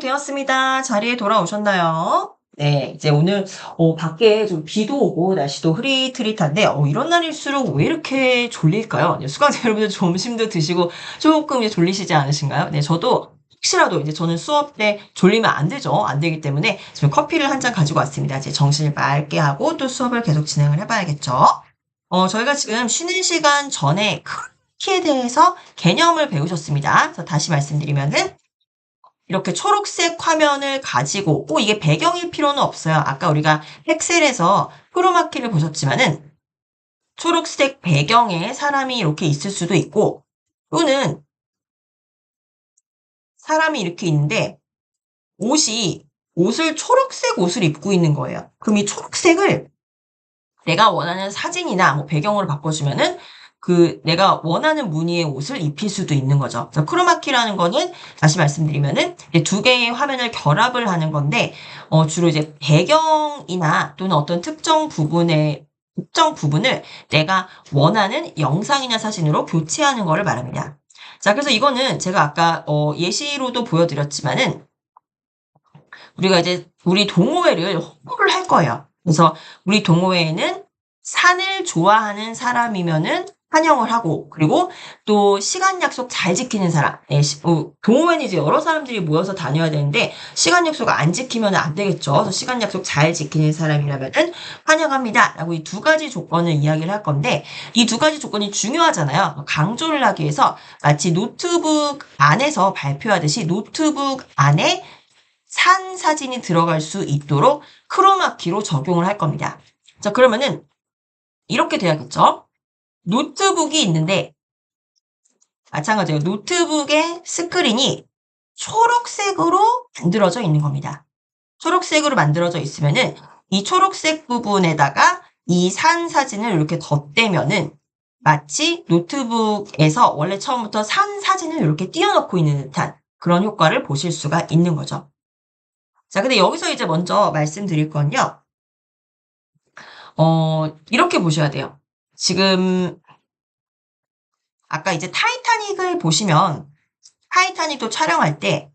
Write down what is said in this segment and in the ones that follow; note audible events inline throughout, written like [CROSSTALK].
종료되었습니다. 자리에 돌아오셨나요? 네, 이제 오늘 어, 밖에 좀 비도 오고 날씨도 흐릿흐릿한데 어, 이런 날일수록 왜 이렇게 졸릴까요? 네, 수강자 [LAUGHS] 여러분들 점심도 드시고 조금 이제 졸리시지 않으신가요? 네, 저도 혹시라도 이제 저는 수업 때 졸리면 안 되죠. 안 되기 때문에 지금 커피를 한 잔 가지고 왔습니다. 이제 정신을 맑게 하고 또 수업을 계속 진행을 해봐야겠죠. 어, 저희가 지금 쉬는 시간 전에 크기에 대해서 개념을 배우셨습니다. 그래서 다시 말씀드리면은 이렇게 초록색 화면을 가지고 꼭 이게 배경일 필요는 없어요. 아까 우리가 엑셀에서 크로마키를 보셨지만은 초록색 배경에 사람이 이렇게 있을 수도 있고 또는 사람이 이렇게 있는데 옷이 옷을 초록색 옷을 입고 있는 거예요. 그럼 이 초록색을 내가 원하는 사진이나 뭐 배경으로 바꿔주면은 그 내가 원하는 무늬의 옷을 입힐 수도 있는 거죠. 그래서 크로마키라는 거는 다시 말씀드리면은 두 개의 화면을 결합을 하는 건데 어 주로 이제 배경이나 또는 어떤 특정 부분의 특정 부분을 내가 원하는 영상이나 사진으로 교체하는 거를 말합니다. 자, 그래서 이거는 제가 아까 어 예시로도 보여드렸지만은 우리가 이제 우리 동호회를 홍보를 할 거예요. 그래서 우리 동호회에는 산을 좋아하는 사람이면은 환영을 하고 그리고 또 시간 약속 잘 지키는 사람 네, 시, 어, 동호회는 이제 여러 사람들이 모여서 다녀야 되는데 시간 약속 안 지키면 안 되겠죠. 그래서 시간 약속 잘 지키는 사람이라면은 환영합니다. 라고 이 두 가지 조건을 이야기를 할 건데 이 두 가지 조건이 중요하잖아요. 강조를 하기 위해서 마치 노트북 안에서 발표하듯이 노트북 안에 산 사진이 들어갈 수 있도록 크로마키로 적용을 할 겁니다. 자, 그러면은 이렇게 돼야겠죠? 노트북이 있는데 마찬가지예요. 노트북의 스크린이 초록색으로 만들어져 있는 겁니다. 초록색으로 만들어져 있으면은 이 초록색 부분에다가 이 산 사진을 이렇게 덧대면은 마치 노트북에서 원래 처음부터 산 사진을 이렇게 띄워놓고 있는 듯한 그런 효과를 보실 수가 있는 거죠. 자, 근데 여기서 이제 먼저 말씀드릴 건요. 어, 이렇게 보셔야 돼요. 지금 아까 이제 타이타닉을 보시면 타이타닉도 촬영할 때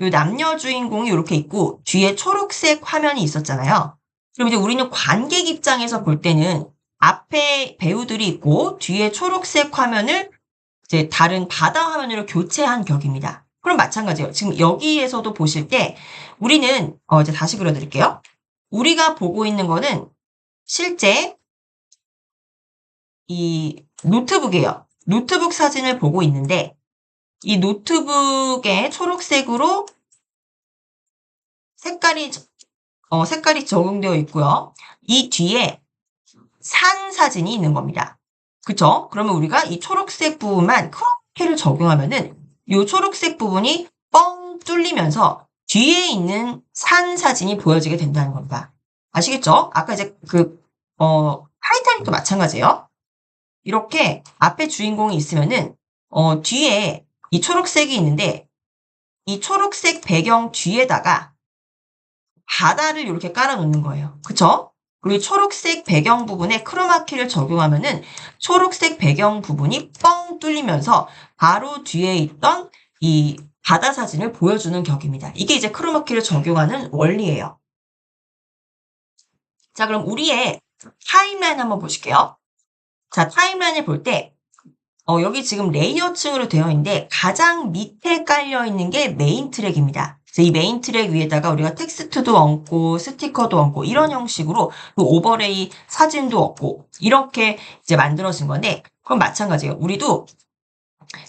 이 남녀 주인공이 이렇게 있고 뒤에 초록색 화면이 있었잖아요. 그럼 이제 우리는 관객 입장에서 볼 때는 앞에 배우들이 있고 뒤에 초록색 화면을 이제 다른 바다 화면으로 교체한 격입니다. 그럼 마찬가지예요. 지금 여기에서도 보실 때 우리는 어 이제 다시 그려드릴게요. 우리가 보고 있는 거는 실제 이 노트북이에요. 노트북 사진을 보고 있는데 이 노트북에 초록색으로 색깔이 어, 색깔이 적용되어 있고요. 이 뒤에 산 사진이 있는 겁니다. 그쵸? 그러면 우리가 이 초록색 부분만 크롭해를 적용하면은 이 초록색 부분이 뻥 뚫리면서 뒤에 있는 산 사진이 보여지게 된다는 겁니다. 아시겠죠? 아까 이제 그, 어, 타이타닉도 마찬가지예요. 이렇게 앞에 주인공이 있으면은, 어, 뒤에 이 초록색이 있는데, 이 초록색 배경 뒤에다가 바다를 이렇게 깔아 놓는 거예요. 그쵸? 그리고 초록색 배경 부분에 크로마키를 적용하면은 초록색 배경 부분이 뻥 뚫리면서 바로 뒤에 있던 이 바다 사진을 보여주는 격입니다. 이게 이제 크로마키를 적용하는 원리예요. 자, 그럼 우리의 타임라인 한번 보실게요. 자, 타임라인을 볼 때, 어, 여기 지금 레이어층으로 되어 있는데 가장 밑에 깔려 있는 게 메인 트랙입니다. 이 메인 트랙 위에다가 우리가 텍스트도 얹고 스티커도 얹고 이런 형식으로 그 오버레이 사진도 얹고 이렇게 이제 만들어진 건데 그럼 마찬가지예요. 우리도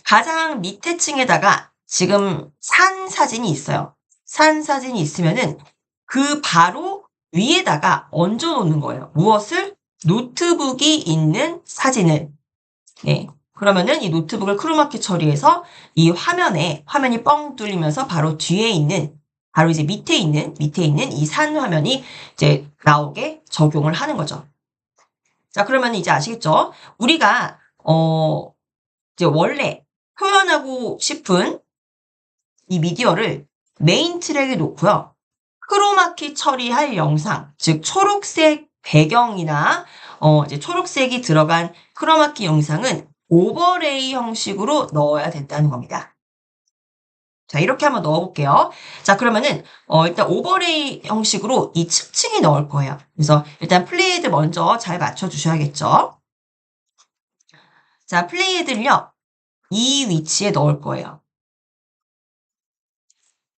가장 밑에 층에다가 지금 산 사진이 있어요. 산 사진이 있으면은 그 바로 위에다가 얹어 놓는 거예요. 무엇을? 노트북이 있는 사진을. 네. 그러면은 이 노트북을 크로마키 처리해서 이 화면에 화면이 뻥 뚫리면서 바로 뒤에 있는 바로 이제 밑에 있는 밑에 있는 이 산 화면이 이제 나오게 적용을 하는 거죠. 자, 그러면 이제 아시겠죠? 우리가 어 이제 원래 표현하고 싶은 이 미디어를 메인 트랙에 놓고요. 크로마키 처리할 영상, 즉 초록색 배경이나 어 이제 초록색이 들어간 크로마키 영상은 오버레이 형식으로 넣어야 된다는 겁니다. 자, 이렇게 한번 넣어볼게요. 자, 그러면은, 어, 일단 오버레이 형식으로 이 층층이 넣을 거예요. 그래서 일단 플레이헤드 먼저 잘 맞춰주셔야겠죠. 자, 플레이헤드를요, 이 위치에 넣을 거예요.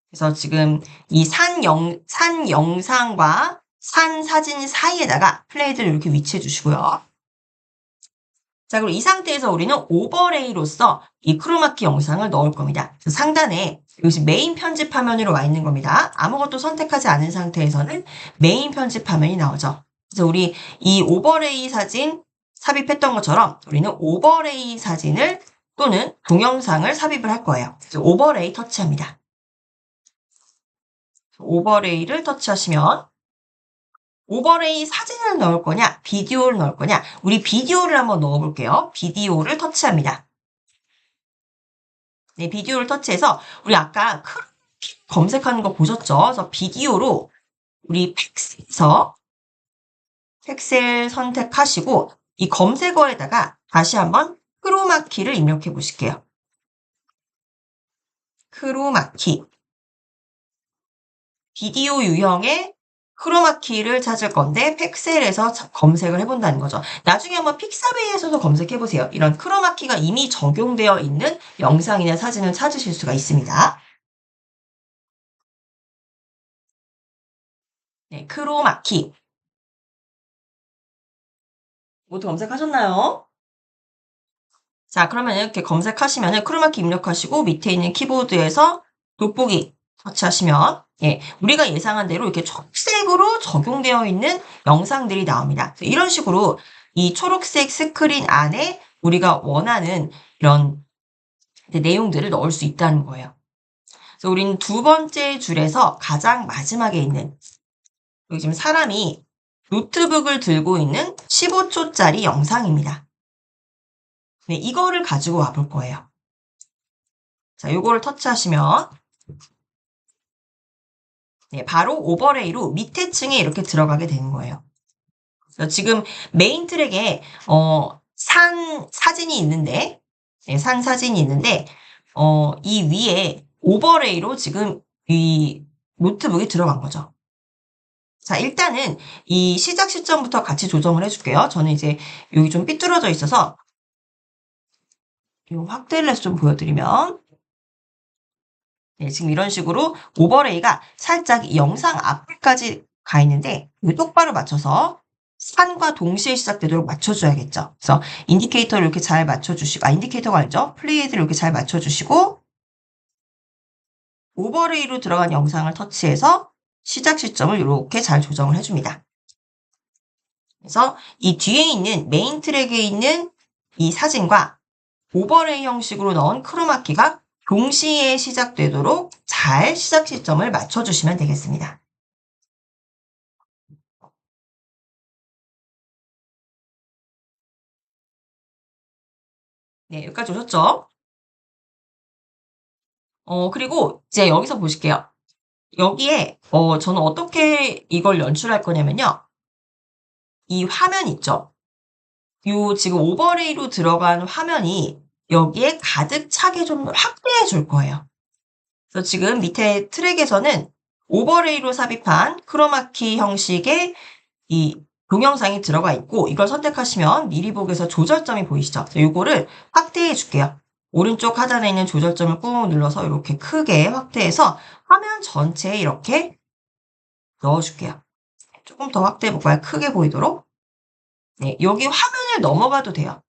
그래서 지금 이 산 영, 산 영상과 산 사진 사이에다가 플레이드를 이렇게 위치해 주시고요. 자, 그리고 이 상태에서 우리는 오버레이로서 이 크로마키 영상을 넣을 겁니다. 상단에 여기 메인 편집 화면으로 와 있는 겁니다. 아무것도 선택하지 않은 상태에서는 메인 편집 화면이 나오죠. 그래서 우리 이 오버레이 사진 삽입했던 것처럼 우리는 오버레이 사진을 또는 동영상을 삽입을 할 거예요. 오버레이 터치합니다. 오버레이를 터치하시면 오버레이 사진을 넣을 거냐, 비디오를 넣을 거냐. 우리 비디오를 한번 넣어볼게요. 비디오를 터치합니다. 네, 비디오를 터치해서 우리 아까 검색하는 거 보셨죠? 그래서 비디오로 우리 팩스에서 팩셀 선택하시고 이 검색어에다가 다시 한번 크로마키를 입력해 보실게요. 크로마키 비디오 유형의 크로마키를 찾을 건데 팩셀에서 검색을 해본다는 거죠. 나중에 한번 픽사베이에서도 검색해 보세요. 이런 크로마키가 이미 적용되어 있는 영상이나 사진을 찾으실 수가 있습니다. 네, 크로마키. 모두 검색하셨나요? 자, 그러면 이렇게 검색하시면 크로마키 입력하시고 밑에 있는 키보드에서 돋보기 터치하시면 예, 우리가 예상한 대로 이렇게 초록색으로 적용되어 있는 영상들이 나옵니다. 이런 식으로 이 초록색 스크린 안에 우리가 원하는 이런 내용들을 넣을 수 있다는 거예요. 그래서 우리는 두 번째 줄에서 가장 마지막에 있는 여기 지금 사람이 노트북을 들고 있는 15초짜리 영상입니다. 네, 이거를 가지고 와 볼 거예요. 자, 요거를 터치하시면 네, 바로 오버레이로 밑에 층에 이렇게 들어가게 되는 거예요. 지금 메인 트랙에 어, 산 사진이 있는데 네, 산 사진이 있는데 어, 이 위에 오버레이로 지금 이 노트북이 들어간 거죠. 자, 일단은 이 시작 시점부터 같이 조정을 해줄게요. 저는 이제 여기 좀 삐뚤어져 있어서 이 확대를 해서 좀 보여드리면 네, 지금 이런 식으로 오버레이가 살짝 영상 앞까지 가 있는데 똑바로 맞춰서 산과 동시에 시작되도록 맞춰줘야겠죠. 그래서 인디케이터를 이렇게 잘 맞춰주시고, 아, 인디케이터가 아니죠. 플레이헤드를 이렇게 잘 맞춰주시고, 오버레이로 들어간 영상을 터치해서 시작 시점을 이렇게 잘 조정을 해줍니다. 그래서 이 뒤에 있는 메인 트랙에 있는 이 사진과 오버레이 형식으로 넣은 크로마키가 동시에 시작되도록 잘 시작 시점을 맞춰주시면 되겠습니다. 네, 여기까지 오셨죠? 어, 그리고 이제 여기서 보실게요. 여기에, 어, 저는 어떻게 이걸 연출할 거냐면요. 이 화면 있죠? 요 지금 오버레이로 들어간 화면이 여기에 가득 차게 좀 확대해 줄 거예요. 그래서 지금 밑에 트랙에서는 오버레이로 삽입한 크로마키 형식의 이 동영상이 들어가 있고 이걸 선택하시면 미리 보기에서 조절점이 보이시죠? 이거를 확대해 줄게요. 오른쪽 하단에 있는 조절점을 꾹 눌러서 이렇게 크게 확대해서 화면 전체에 이렇게 넣어줄게요. 조금 더 확대해 볼까요? 크게 보이도록. 네, 여기 화면을 넘어가도 돼요.